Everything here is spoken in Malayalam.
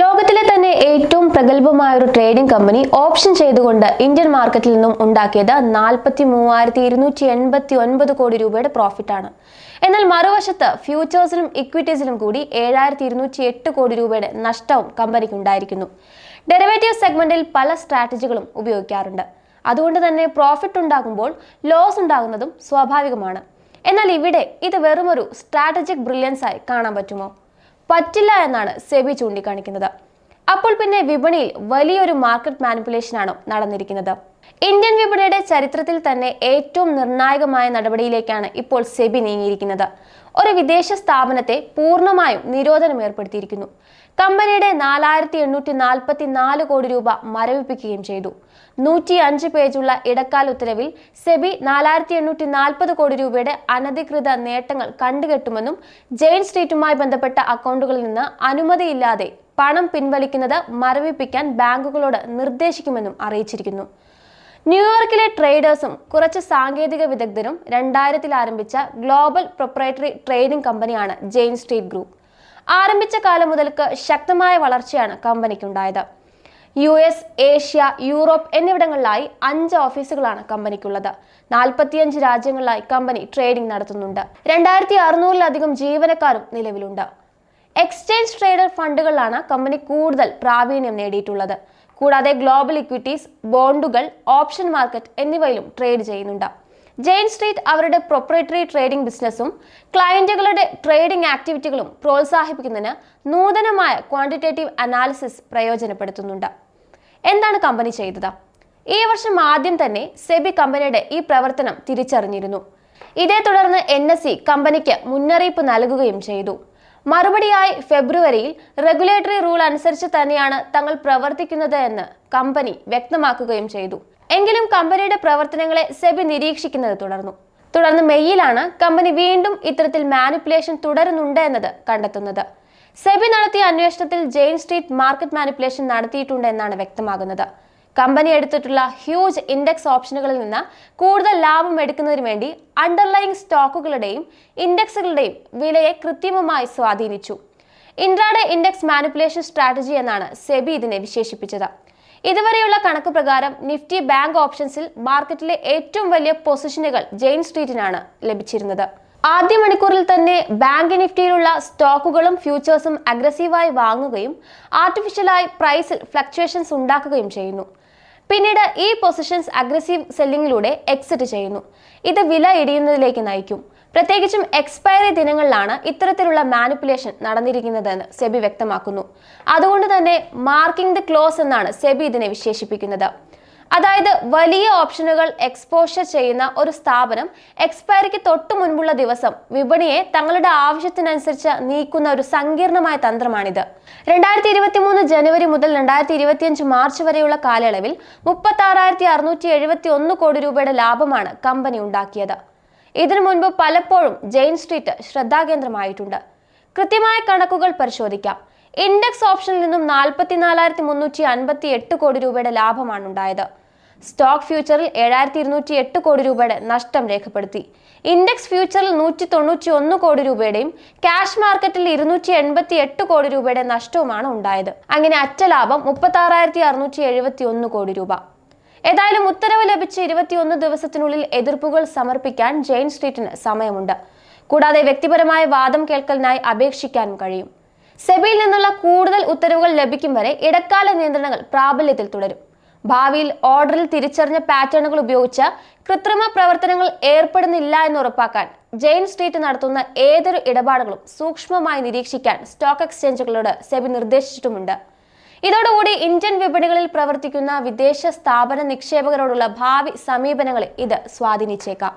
ലോകത്തിലെ തന്നെ ഏറ്റവും പ്രഗത്ഭമായ ഒരു ട്രേഡിംഗ് കമ്പനി ഓപ്ഷൻ ചെയ്തുകൊണ്ട് ഇന്ത്യൻ മാർക്കറ്റിൽ നിന്നും ഉണ്ടാക്കിയത് നാൽപ്പത്തി മൂവായിരത്തി ഇരുന്നൂറ്റി എൺപത്തി ഒൻപത് കോടി രൂപയുടെ പ്രോഫിറ്റ് ആണ്. എന്നാൽ മറുവശത്ത് ഫ്യൂച്ചേഴ്സിലും ഇക്വിറ്റീസിലും കൂടി ഏഴായിരത്തി ഇരുന്നൂറ്റി എട്ട് കോടി രൂപയുടെ നഷ്ടവും കമ്പനിക്ക് ഉണ്ടായിരിക്കുന്നു. ഡെറിവേറ്റീവ് സെഗ്മെന്റിൽ പല സ്ട്രാറ്റജികളും ഉപയോഗിക്കാറുണ്ട്. അതുകൊണ്ട് തന്നെ പ്രോഫിറ്റ് ഉണ്ടാകുമ്പോൾ ലോസ് ഉണ്ടാകുന്നതും സ്വാഭാവികമാണ്. എന്നാൽ ഇവിടെ ഇത് വെറുമൊരു സ്ട്രാറ്റജിക് ബ്രില്യൻസ് ആയി കാണാൻ പറ്റുമോ? പറ്റില്ല എന്നാണ് സെബി ചൂണ്ടിക്കാണിക്കുന്നത്. അപ്പോൾ പിന്നെ വിപണിയിൽ വലിയൊരു മാർക്കറ്റ് മാനിപ്പുലേഷൻ ആണ് നടന്നിരിക്കുന്നത്. ഇന്ത്യൻ വിപണിയുടെ ചരിത്രത്തിൽ തന്നെ ഏറ്റവും നിർണായകമായ നടപടിയിലേക്കാണ് ഇപ്പോൾ സെബി നീങ്ങിയിരിക്കുന്നത്. ഒരു വിദേശ സ്ഥാപനത്തെ പൂർണമായും നിരോധനം ഏർപ്പെടുത്തിയിരിക്കുന്നു കമ്പനിയുടെ നാലായിരത്തി എണ്ണൂറ്റി നാൽപ്പത്തി നാല് കോടി രൂപ മരവിപ്പിക്കുകയും ചെയ്തു. നൂറ്റി അഞ്ച് പേജുള്ള ഇടക്കാല ഉത്തരവിൽ സെബി നാലായിരത്തി എണ്ണൂറ്റി നാൽപ്പത് കോടി രൂപയുടെ അനധികൃത നേട്ടങ്ങൾ കണ്ടുകെട്ടുമെന്നും ജെയിൻ സ്ട്രീറ്റുമായി ബന്ധപ്പെട്ട അക്കൗണ്ടുകളിൽ നിന്ന് അനുമതിയില്ലാതെ പണം പിൻവലിക്കുന്നത് മരവിപ്പിക്കാൻ ബാങ്കുകളോട് നിർദ്ദേശിക്കുമെന്നും അറിയിച്ചിരിക്കുന്നു. ന്യൂയോർക്കിലെ ട്രേഡേഴ്സും കുറച്ച് സാങ്കേതിക വിദഗ്ധരും രണ്ടായിരത്തിൽ ആരംഭിച്ച ഗ്ലോബൽ പ്രൊപ്പറേറ്ററി ട്രേഡിംഗ് കമ്പനിയാണ് ജെയിൻ സ്ട്രീറ്റ് ഗ്രൂപ്പ്. ആരംഭിച്ച കാലം മുതൽക്ക് ശക്തമായ വളർച്ചയാണ് കമ്പനിക്കുണ്ടായത്. യു എസ് ഏഷ്യ യൂറോപ്പ് എന്നിവിടങ്ങളിലായി അഞ്ച് ഓഫീസുകളാണ് കമ്പനിക്കുള്ളത്. നാൽപ്പത്തിയഞ്ച് രാജ്യങ്ങളിലായി കമ്പനി ട്രേഡിംഗ് നടത്തുന്നുണ്ട്. രണ്ടായിരത്തി അറുന്നൂറിലധികം ജീവനക്കാരും നിലവിലുണ്ട്. എക്സ്ചേഞ്ച് ട്രേഡർ ഫണ്ടുകളിലാണ് കമ്പനി കൂടുതൽ പ്രാവീണ്യം നേടിയിട്ടുള്ളത്. കൂടാതെ ഗ്ലോബൽ ഇക്വിറ്റീസ് ബോണ്ടുകൾ ഓപ്ഷൻ മാർക്കറ്റ് എന്നിവയിലും ട്രേഡ് ചെയ്യുന്നുണ്ട്. ജെയിൻ സ്ട്രീറ്റ് അവരുടെ പ്രൊപ്പറേറ്ററി ട്രേഡിംഗ് ബിസിനസ്സും ക്ലയന്റുകളുടെ ട്രേഡിംഗ് ആക്ടിവിറ്റികളും പ്രോത്സാഹിപ്പിക്കുന്നതിന് നൂതനമായ ക്വാണ്ടിറ്റേറ്റീവ് അനാലിസിസ് പ്രയോജനപ്പെടുത്തുന്നുണ്ട്. എന്താണ് കമ്പനി ചെയ്തത്? ഈ വർഷം ആദ്യം തന്നെ സെബി കമ്പനിയുടെ ഈ പ്രവർത്തനം തിരിച്ചറിഞ്ഞിരുന്നു. ഇതേ തുടർന്ന് എൻ എസ് കമ്പനിക്ക് മുന്നറിയിപ്പ് നൽകുകയും ചെയ്തു. മറുപടിയായി ഫെബ്രുവരിയിൽ റെഗുലേറ്ററി റൂൾ അനുസരിച്ച് തന്നെയാണ് തങ്ങൾ പ്രവർത്തിക്കുന്നത് എന്ന് കമ്പനി വ്യക്തമാക്കുകയും ചെയ്തു. എങ്കിലും കമ്പനിയുടെ പ്രവർത്തനങ്ങളെ സെബി നിരീക്ഷിക്കുന്നത് തുടർന്നു. തുടർന്ന് മെയ്യിലാണ് കമ്പനി വീണ്ടും ഇത്തരത്തിൽ മാനിപ്പുലേഷൻ തുടരുന്നുണ്ട് എന്നത് കണ്ടെത്തുന്നത്. സെബി നടത്തിയ അന്വേഷണത്തിൽ ജെയിൻ സ്ട്രീറ്റ് മാർക്കറ്റ് മാനിപ്പുലേഷൻ നടത്തിയിട്ടുണ്ട് എന്നാണ് വ്യക്തമാകുന്നത്. കമ്പനി എടുത്തിട്ടുള്ള ഹ്യൂജ് ഇൻഡെക്സ് ഓപ്ഷനുകളിൽ നിന്ന് കൂടുതൽ ലാഭം എടുക്കുന്നതിന് വേണ്ടി അണ്ടർലൈങ് സ്റ്റോക്കുകളുടെയും ഇൻഡെക്സുകളുടെയും വിലയെ കൃത്രിമമായി സ്വാധീനിച്ചു. ഇൻട്രാഡേ ഇൻഡെക്സ് മാനിപ്പുലേഷൻ സ്ട്രാറ്റജി എന്നാണ് സെബി ഇതിനെ വിശേഷിപ്പിച്ചത്. ഇതുവരെയുള്ള കണക്ക് പ്രകാരം നിഫ്റ്റി ബാങ്ക് ഓപ്ഷൻസിൽ മാർക്കറ്റിലെ ഏറ്റവും വലിയ പൊസിഷനുകൾ ജെയിൻ സ്ട്രീറ്റിനാണ് ലഭിച്ചിരുന്നത്. ആദ്യ മണിക്കൂറിൽ തന്നെ ബാങ്ക് നിഫ്റ്റിയിലുള്ള സ്റ്റോക്കുകളും ഫ്യൂച്ചേഴ്സും അഗ്രസീവായി വാങ്ങുകയും ആർട്ടിഫിഷ്യലായി പ്രൈസിൽ ഫ്ലക്ച്വേഷൻസ് ഉണ്ടാക്കുകയും ചെയ്യുന്നു. പിന്നീട് ഈ പൊസിഷൻസ് അഗ്രസീവ് സെല്ലിങ്ങിലൂടെ എക്സിറ്റ് ചെയ്യുന്നു. ഇത് വില ഇടിയുന്നതിലേക്ക് നയിക്കും. പ്രത്യേകിച്ചും എക്സ്പയറി ദിനങ്ങളിലാണ് ഇത്തരത്തിലുള്ള മാനിപ്പുലേഷൻ നടന്നിരിക്കുന്നതെന്ന് സെബി വ്യക്തമാക്കുന്നു. അതുകൊണ്ട് തന്നെ മാർക്കിംഗ് ദി ക്ലോസ് എന്നാണ് സെബി ഇതിനെ വിശേഷിപ്പിക്കുന്നത്. അതായത് വലിയ ഓപ്ഷനുകൾ എക്സ്പോഷർ ചെയ്യുന്ന ഒരു സ്ഥാപനം എക്സ്പയറിക്ക് തൊട്ടു മുൻപുള്ള ദിവസം വിപണിയെ തങ്ങളുടെ ആവശ്യത്തിനനുസരിച്ച് നീക്കുന്ന ഒരു സങ്കീർണമായ തന്ത്രമാണിത്. രണ്ടായിരത്തി ഇരുപത്തി മൂന്ന് ജനുവരി മുതൽ രണ്ടായിരത്തി ഇരുപത്തിയഞ്ച് മാർച്ച് വരെയുള്ള കാലയളവിൽ മുപ്പത്തി ആറായിരത്തി അറുന്നൂറ്റി എഴുപത്തി ഒന്ന് കോടി രൂപയുടെ ലാഭമാണ് കമ്പനി ഉണ്ടാക്കിയത്. ഇതിനു മുൻപ് പലപ്പോഴും ജെയിൻ സ്ട്രീറ്റ് ശ്രദ്ധാകേന്ദ്രമായിട്ടുണ്ട്. കൃത്യമായ കണക്കുകൾ പരിശോധിക്കാം. ഇൻഡെക്സ് ഓപ്ഷനിൽ നിന്നും നാൽപ്പത്തിനാലായിരത്തി മുന്നൂറ്റി അൻപത്തി എട്ട് കോടി രൂപയുടെ ലാഭമാണ് ഉണ്ടായത് സ്റ്റോക്ക് ഫ്യൂച്ചറിൽ ഏഴായിരത്തി ഇരുന്നൂറ്റി എട്ട് കോടി രൂപയുടെ നഷ്ടം രേഖപ്പെടുത്തി. ഇൻഡെക്സ് ഫ്യൂച്ചറിൽ നൂറ്റി തൊണ്ണൂറ്റി ഒന്ന് കോടി രൂപയുടെയും ക്യാഷ് മാർക്കറ്റിൽ ഇരുന്നൂറ്റി എൺപത്തി എട്ട് കോടി രൂപയുടെ നഷ്ടവുമാണ് ഉണ്ടായത്. അങ്ങനെ അറ്റ ലാഭം മുപ്പത്തി ആറായിരത്തി അറുന്നൂറ്റി എഴുപത്തി ഒന്ന് കോടി രൂപ. ഏതായാലും ഉത്തരവ് ലഭിച്ച് ഇരുപത്തിയൊന്ന് ദിവസത്തിനുള്ളിൽ എതിർപ്പുകൾ സമർപ്പിക്കാൻ ജെയിൻ സ്ട്രീറ്റിന് സമയമുണ്ട്. കൂടാതെ വ്യക്തിപരമായ വാദം കേൾക്കലിനായി അപേക്ഷിക്കാനും കഴിയും. സെബിയിൽ നിന്നുള്ള കൂടുതൽ ഉത്തരവുകൾ ലഭിക്കും വരെ ഇടക്കാല നിയന്ത്രണങ്ങൾ പ്രാബല്യത്തിൽ തുടരും. ഭാവിയിൽ ഓർഡറിൽ തിരിച്ചറിഞ്ഞ പാറ്റേണുകൾ ഉപയോഗിച്ച് കൃത്രിമ പ്രവർത്തനങ്ങൾ ഏർപ്പെടുന്നില്ല എന്ന് ഉറപ്പാക്കാൻ ജെയിൻ സ്ട്രീറ്റ് നടത്തുന്ന ഏതൊരു ഇടപാടുകളും സൂക്ഷ്മമായി നിരീക്ഷിക്കാൻ സ്റ്റോക്ക് എക്സ്ചേഞ്ചുകളോട് സെബി നിർദ്ദേശിച്ചിട്ടുമുണ്ട്. ഇതോടുകൂടി ഇന്ത്യൻ വിപണികളിൽ പ്രവർത്തിക്കുന്ന വിദേശ സ്ഥാപന നിക്ഷേപകരോടുള്ള ഭാവി സമീപനങ്ങളെ ഇത് സ്വാധീനിച്ചേക്കാം.